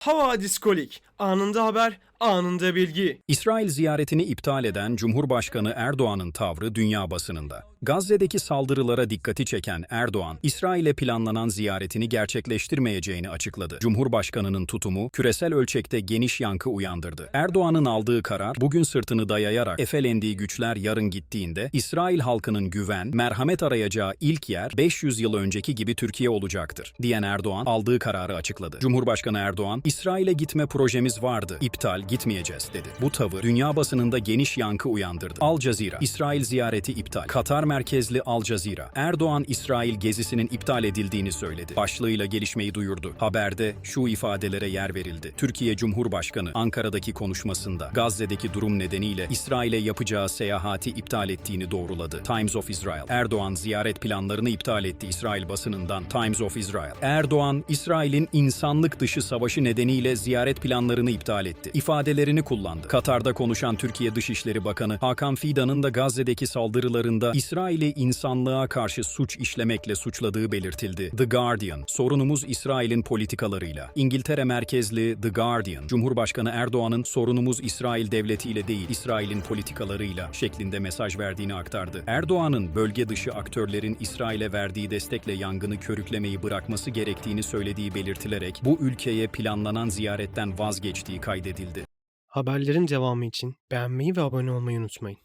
Hava Diskolik. Anında haber, anında bilgi. İsrail ziyaretini iptal eden Cumhurbaşkanı Erdoğan'ın tavrı dünya basınında. Gazze'deki saldırılara dikkati çeken Erdoğan, İsrail'e planlanan ziyaretini gerçekleştirmeyeceğini açıkladı. Cumhurbaşkanının tutumu küresel ölçekte geniş yankı uyandırdı. Erdoğan'ın aldığı karar, bugün sırtını dayayarak efelendiği güçler yarın gittiğinde, İsrail halkının güven, merhamet arayacağı ilk yer 500 yıl önceki gibi Türkiye olacaktır, diyen Erdoğan aldığı kararı açıkladı. Cumhurbaşkanı Erdoğan, İsrail'e gitme projemiz vardı, iptal, gitmeyeceğiz, dedi. Bu tavır, dünya basınında geniş yankı uyandırdı. Al Cezira, İsrail ziyareti iptal. Katar merkezli Al Cezira, Erdoğan İsrail gezisinin iptal edildiğini söyledi. Başlığıyla gelişmeyi duyurdu. Haberde şu ifadelere yer verildi. Türkiye Cumhurbaşkanı Ankara'daki konuşmasında Gazze'deki durum nedeniyle İsrail'e yapacağı seyahati iptal ettiğini doğruladı. Times of Israel, Erdoğan ziyaret planlarını iptal etti İsrail basınından Times of Israel. Erdoğan, İsrail'in insanlık dışı savaşı nedeniyle ziyaret planlarını iptal etti. İfadelerini kullandı. Katar'da konuşan Türkiye Dışişleri Bakanı Hakan Fidan'ın da Gazze'deki saldırılarında İsrail'i insanlığa karşı suç işlemekle suçladığı belirtildi. The Guardian, sorunumuz İsrail'in politikalarıyla. İngiltere merkezli The Guardian, Cumhurbaşkanı Erdoğan'ın sorunumuz İsrail devletiyle değil, İsrail'in politikalarıyla şeklinde mesaj verdiğini aktardı. Erdoğan'ın bölge dışı aktörlerin İsrail'e verdiği destekle yangını körüklemeyi bırakması gerektiğini söylediği belirtilerek bu ülkeye planlanan ziyaretten vazgeçtiği kaydedildi. Haberlerin devamı için beğenmeyi ve abone olmayı unutmayın.